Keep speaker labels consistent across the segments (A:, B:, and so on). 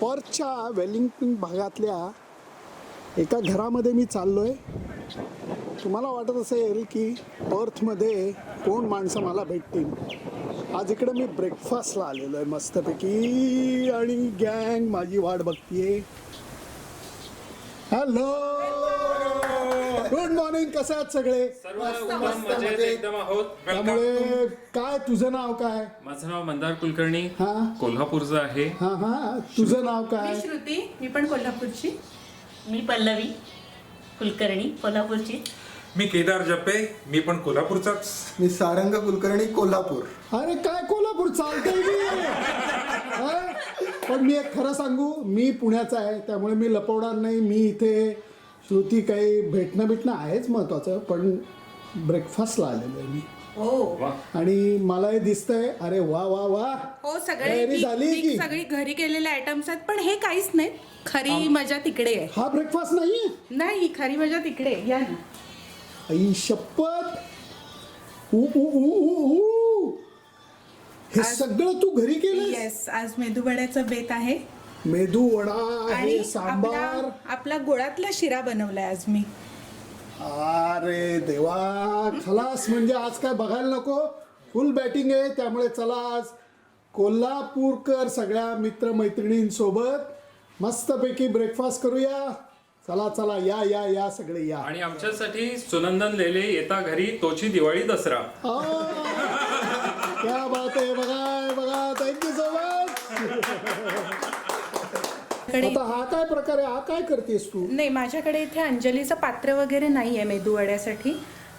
A: पर्थच्या Wellington भागातल्या एका घरामध्ये मी चाललो आहे तुम्हाला वाटत असेल की पर्थमध्ये कोण माणसं मला भेटतील? आज इकडे मी ब्रेकफास्टला आलेलो आहे मस्तपैकी आणि गँग माझी वाट बघतीये. हॅलो गुड मॉर्निंग कसे आहात सगळे?
B: सर्व उत्तम मजेत एकदम आहोत. वेलकम
A: त्यामुळे काय तुझं नाव काय?
B: माझं नाव मंदार कुलकर्णी.
A: हा?
B: कोल्हापूरचं आहे.
A: हा हा. तुझं नाव काय?
C: मी श्रुती. मी पण कोल्हापूरची.
D: मी पल्लवी कुलकर्णी कोल्हापूरची.
E: मी केदार जप्पे मी पण कोल्हापूरचाच.
F: मी सारंग कुलकर्णी कोल्हापूर.
A: अरे काय कोल्हापूर चालतंय मी हा? पण मी एक खरं सांगू मी पुण्याचा आहे त्यामुळे मी लपवणार नाही. मी इथे श्रुती काही भेटणं बिटणं आहेच महत्वाचं पण ब्रेकफास्टला आलेलो आहे मी.
C: हो.
A: आणि मला हे दिसतंय अरे वा वा वा.
C: हो सगळे
A: तयारी झाली की?
C: सगळी घरी केलेले आयटम्स आहेत पण हे काहीच नाही. खरी मजा तिकडे आहे.
A: हा ब्रेकफास्ट नाही?
C: नाही खरी मजा तिकडे आहे. या ना.
A: आई शपथ. हे सगळं तू घरी केलं
C: येस आज मेदूवड्याचं बेत आहे.
A: मेदू वडा
C: आणि
A: हे सांबार.
C: आपला आपला गोळातला शिरा बनवलाय आज मी.
A: अरे देवा खलास म्हणजे आज काय बघायला नको. फुल बॅटिंग आहे त्यामुळे चला आज कोल्हापूरकर सगळ्या मित्रमैत्रिणींसोबत मस्तपैकी ब्रेकफास्ट करूया. चला चला या या या सगळे या.
B: आणि आमच्यासाठी सुनंदन लेले येता घरी तोची दिवाळी दसरा.
A: आ, क्या बात आहे बघा बघा थँक्यू सो मच
C: कडे
A: आता हा काय प्रकार आहे? हा काय करतेस तू?
C: नाही माझ्याकडे इथे अंजलीचं पात्र वगैरे नाही आहे मेदूवड्यासाठी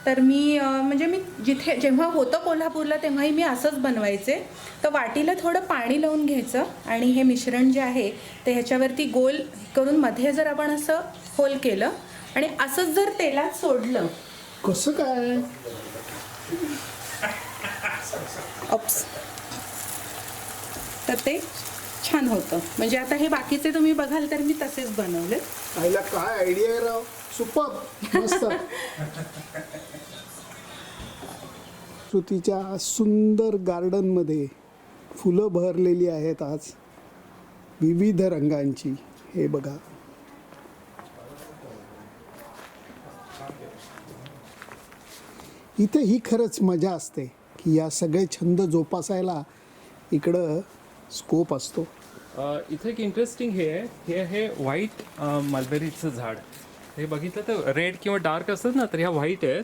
C: तर मी अं, म्हणजे मी जिथे जेव्हा होतं कोल्हापूरला तेव्हाही मी असंच बनवायचे. तर वाटीला थोडं पाणी लावून घ्यायचं आणि हे मिश्रण जे आहे ते ह्याच्यावरती गोल करून मध्ये जर आपण असं होल केलं आणि असंच जर तेलात सोडलं.
A: कसं काय?
C: तर ते छान होतं. म्हणजे आता हे बाकीचे तुम्ही बघाल तर मी तसेच बनवले.
A: आईला काय आयडिया आहे राव? सुपर मस्त. श्रुतीच्या सुंदर गार्डनमध्ये फुलं भरलेली आहेत आज. विविध रंगांची. हे बघा. इथे ही खरंच मजा असते की या सगळे छंद जोपासायला इकडं स्कोप असतो.
B: इथे एक इंटरेस्टिंग हे आहे. हे आहे व्हाईट मलबेरीचं झाड. हे बघितलं तर रेड किंवा डार्क असतात ना तर ह्या व्हाईट आहेत.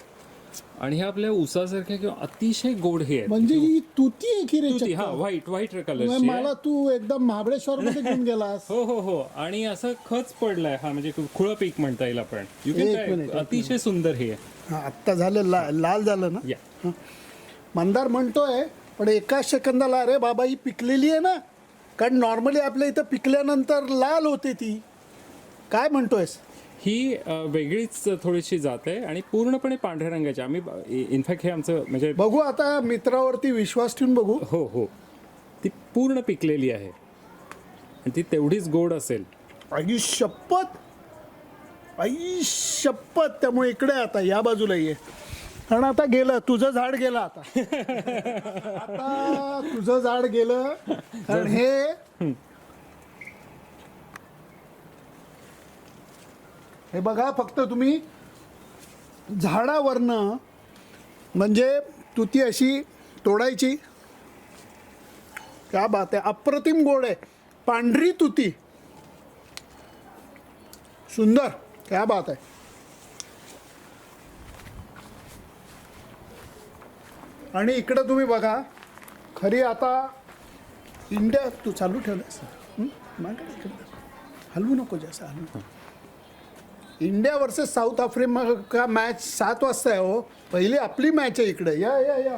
B: आणि ह्या आपल्या उसासारख्या किंवा अतिशय गोड हे आहेत.
A: म्हणजे ही तुती आहे की रे
B: तुती, हा
A: चक्क?
B: व्हाईट व्हाईट
A: मग
B: कलरची
A: मला तू एकदम महाबळेश्वर मध्ये घेऊन गेलास.
B: हो हो हो. आणि असं खच पडलाय हा म्हणजे खुळं पीक म्हणता येईल आपण. You can
A: एक
B: try.
A: मिनिट, एक
B: अतिशय सुंदर हे. आहे.
A: हा आत्ता झालं ला, लाल झालं ना?
B: या
A: मंदार म्हणतोय पण एका सेकंदाला अरे बाबा ही पिकलेली आहे ना. कारण नॉर्मली आपल्या इथं पिकल्यानंतर लाल होते ती. काय म्हणतोयस?
B: ही वेगळीच थोडीशी जात आहे आणि पूर्णपणे पांढऱ्या रंगाची. आम्ही इनफॅक्ट हे आमचं म्हणजे
A: बघू आता मित्रावरती विश्वास ठेवून बघू.
B: हो हो. ती पूर्ण पिकलेली आहे. आणि ती तेवढीच गोड असेल.
A: आई शपथ! आई शपथ! त्यामुळे इकडे आता या बाजूला ये. कारण आता गेलं तुझं झाड गेलं आता. आता तुझं झाड गेलं कारण हे हे बघा फक्त तुम्ही झाडावरनं म्हणजे तुती अशी तोडायची. क्या बात आहे. अप्रतिम गोड आहे. पांढरी तुती. सुंदर. क्या बात आहे. आणि इकडं तुम्ही बघा खरी आता इंडिया तू चालू? मागे इकडं. हलवू नको जास्त हलवू. India versus South Africa match सात वाजता आहे हो पहिली आपली मॅच आहे इकडे या या या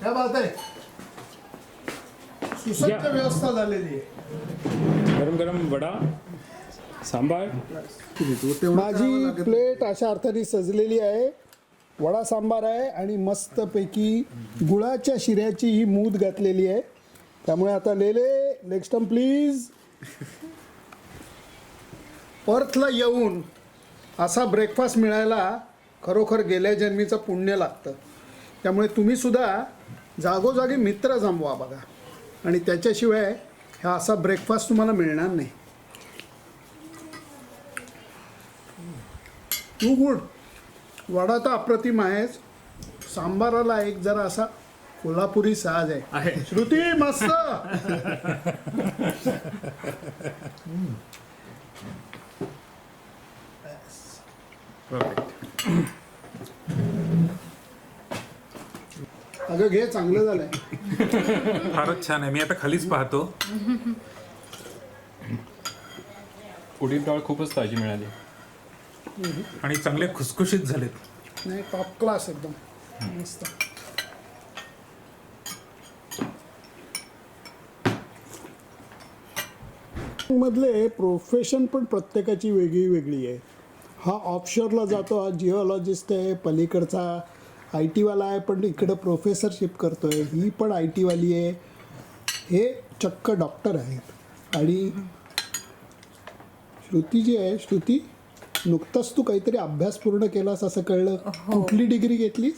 A: क्या बात आहे सुसज्ज. व्यवस्था झालेली आहे
B: गरम गरम वडा सांभाळ.
A: माझी प्लेट अशा अर्थाने सजलेली आहे. वडा सांबार आहे आणि मस्तपैकी गुळाच्या शिऱ्याची ही मूद घातलेली आहे. त्यामुळे आता लेले नेक्स्ट टाइम प्लीज पर्थला येऊन असा ब्रेकफास्ट मिळायला खरोखर गेल्या जन्मीचं पुण्य लागतं. त्यामुळे तुम्ही सुद्धा जागोजागी मित्र जमवा बघा. आणि त्याच्याशिवाय हा असा ब्रेकफास्ट तुम्हाला मिळणार नाही. तू गुड वडा तर अप्रतिम आहेच सांबाराला एक जरा असा कोल्हापुरी साज आहे. श्रुती मस्त.
B: परफेक्ट
A: अगं घे चांगलं झालंय.
E: फारच छान आहे. मी आता खालीच पाहतो.
B: उडीद डाळ खूपच ताजी मिळाली.
E: आणि चांगले खुसखुशीत झालेत.
A: नाही टॉप क्लास एकदम. मस्त. मधले प्रोफेशन पण प्रत्येकाची वेगळी वेगळी आहे. हा ऑफशोरला जातो हा जिओलॉजिस्ट आहे पलीकडचा आय टीवाला आहे पण इकडं प्रोफेसरशिप करतोय ही पण आय टीवाली आहे. हे चक्क डॉक्टर आहेत. आणि श्रुती जी आहे श्रुती? नुकताच तू काहीतरी अभ्यास पूर्ण केलास असं कळलं? कुठली डिग्री घेतलीस?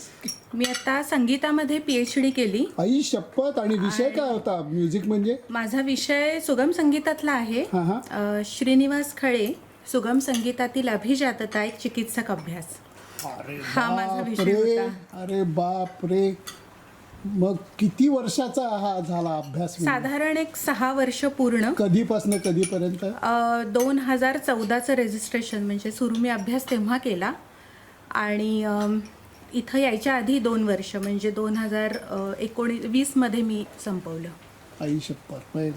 C: मी आता संगीतामध्ये पी एच डी केली.
A: आई शपथ आणि विषय काय होता? म्युझिक म्हणजे?
C: माझा विषय सुगम संगीतातला आहे.
A: हा हा.
C: अ, श्रीनिवास खळे सुगम संगीतातील अभिजातता एक चिकित्सक अभ्यास. हा माझा विषय होता.
A: अरे बाप रे. मग किती वर्षाचा हा झाला अभ्यास?
C: साधारण एक सहा वर्ष पूर्ण.
A: कधीपासून कधीपर्यंत?
C: दोन हजार चौदाचं रेजिस्ट्रेशन म्हणजे सुरू मी अभ्यास तेव्हा केला. आणि इथं यायच्या आधी दोन वर्ष म्हणजे दोन हजार एकोणी वीसमध्ये मी संपवलं.
A: आई शपथ पण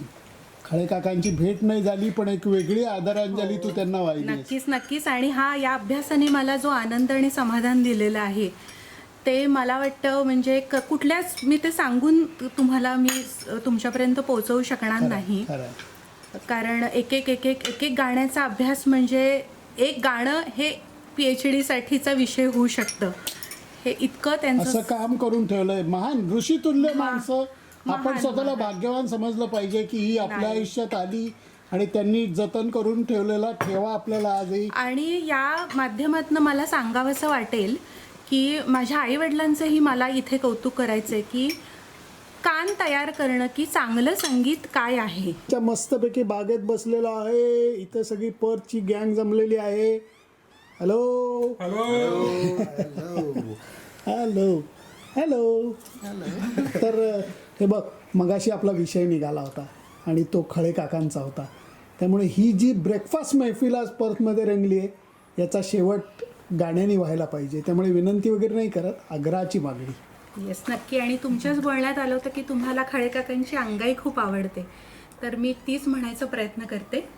A: खळे काकांची भेट नाही झाली पण एक वेगळी आदरांजली तू त्यांना वाहिली
C: नक्कीच नक्कीच. आणि हा या अभ्यासाने मला जो आनंद आणि समाधान दिलेलं आहे ते मला वाटतं म्हणजे क- कुठल्याच मी ते सांगून तुम्हाला मी तुमच्यापर्यंत पोहोचवू शकणार नाही. कारण एक एक एक एक एक एक गाण्याचा अभ्यास म्हणजे एक गाणं हे पी एच डीसाठीचा विषय होऊ शकतं. हे इतकं
A: असं
C: त्यांचं
A: काम करून ठेवलंय. महान ऋषीतुल्य माणसं. आपण स्वतःला भाग्यवान समजलं पाहिजे की ही आपल्या
C: नाही.
A: आयुष्यात आली आणि त्यांनी जतन करून ठेवलेला ठेवा आपल्याला आजही.
C: आणि या माध्यमातनं मला सांगावंसं वाटेल की माझ्या आईवडिलांचंही मला इथे कौतुक करायचं आहे की कान तयार करणं की चांगलं संगीत काय आहे?
A: च्या मस्तपैकी बागेत बसलेलो आहे. इथं सगळी परची गँग जमलेली आहे. हॅलो? हॅलो? हॅलो? तर हे बघ मगाशी आपला विषय निघाला होता आणि तो खळे काकांचा होता. त्यामुळे ही जी ब्रेकफास्ट मैफिल आज पर्थमध्ये रंगली आहे याचा शेवट गाण्याने व्हायला पाहिजे. त्यामुळे विनंती वगैरे नाही करत आग्रहाची मागणी.
C: येस नक्की. आणि तुमच्याच बोलण्यात आलं होतं की तुम्हाला खळेकाकांची अंगाई खूप आवडते. तर मी तीच म्हणायचा प्रयत्न करते.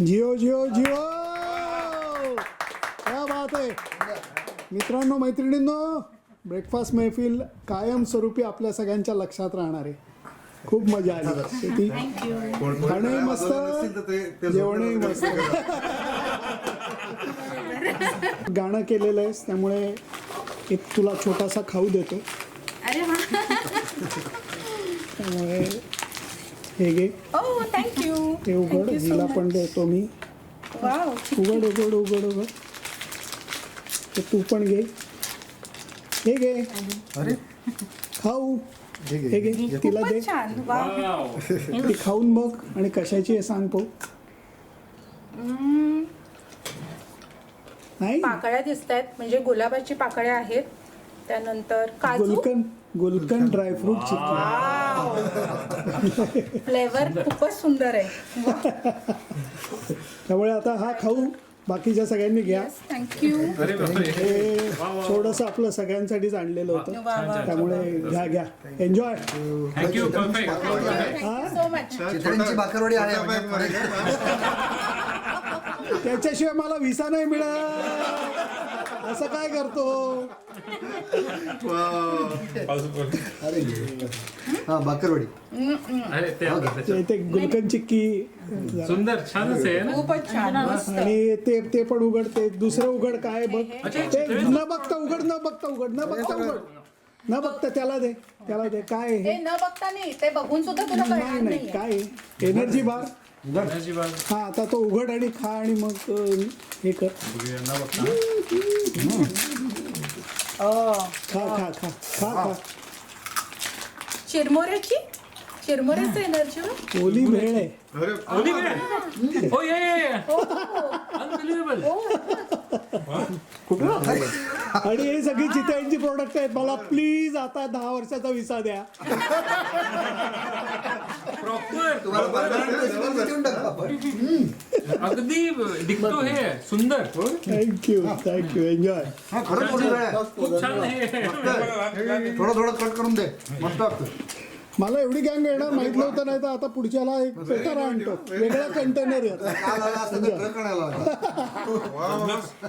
A: जिओ जिओ जिओ! काय बात आहे मित्रांनो मैत्रिणींनो ब्रेकफास्ट मैफिल कायमस्वरूपी आपल्या सगळ्यांच्या लक्षात राहणार आहे. खूप मजा आली. शेती खाणंही मस्त जेवणही मस्त. गाणं केलेलं आहेस त्यामुळे एक तुला छोटासा खाऊ देतो. त्यामुळे हे घे.
C: ओ थँक्यू
A: ते उघड हिला पण देतो मी.
C: वाव
A: उघड उघड उघड उघड. ते तू पण घे. हे घे.
F: अरे.
A: खाऊ. हे घे तिला दे.
C: खूपच छान. वाव.
A: ती खाऊन बघ आणि कशाची आहे सांग पाहू
C: हम्म,
A: नाही?
C: पाकळ्या दिसत आहेत म्हणजे गुलाबाची पाकळ्या आहेत. त्यानंतर काजू.
A: गुलकन गुलकन ड्रायफ्रूट चिक्की.
C: फ्लेवर खूपच सुंदर आहे.
A: त्यामुळे आता हा खाऊ. बाकीच्या सगळ्यांनी घ्या.
C: थँक्यू
A: हे थोडंसं आपलं सगळ्यांसाठीच आणलेलं होतं. त्यामुळे घ्या घ्या. Enjoy
B: thank you perfect
C: thank you so much
F: चितळींची bhakarwadi आहे.
A: त्याच्याशिवाय मला व्हिसा नाही मिळत. असं काय करतो?
F: अरे हा भाकरवडी.
B: अरे ते
A: गुलकन चिक्की.
B: सुंदर छानच आहे ना?
C: खूपच छान मस्त.
A: आणि ते ते पण उघडते दुसरं उघड काय बघ?
B: अच्छा,
A: ते न बघता उघड न बघता उघड न बघता उघड. न बघता त्याला दे त्याला दे. काय हे?
C: न बघता नाही ते बघून सुद्धा तुला
A: नाही
C: कळणार
A: नाही
C: नाही
A: काय एनर्जी बार हा आता तो उघड आणि खा आणि मग अं, हे कर.
B: बघूया ना बघता.
A: खा खा खा खा खा
C: चिरमुऱ्याची चिरमुऱ्याचं
A: ओली भेळ आहे.
B: ओली वेळ. हो या या या. अनबिलिव्हेबल
A: आणि हे सगळी चितळ्यांची प्रोडक्ट आहेत. मला प्लीज आता दहा वर्षाचा विसा द्या.
B: प्रॉपर
F: तुम्हाला परमनंट रेसिडेन्सी देऊन टाकू आपण.
B: अगदी हे आहे. सुंदर.
A: थँक्यू थँक्यू एन्जॉय
F: हा खरंच मोठी वेळ आहे
B: खूप छान आहे.
F: थोडं थोडं कट करून दे. मस्त वाटतं.
A: मला एवढी गँग येणार माहीत नव्हतं नाही तर आता पुढच्याला एक पेटर आणतो. वेगळा कंटेनर येतो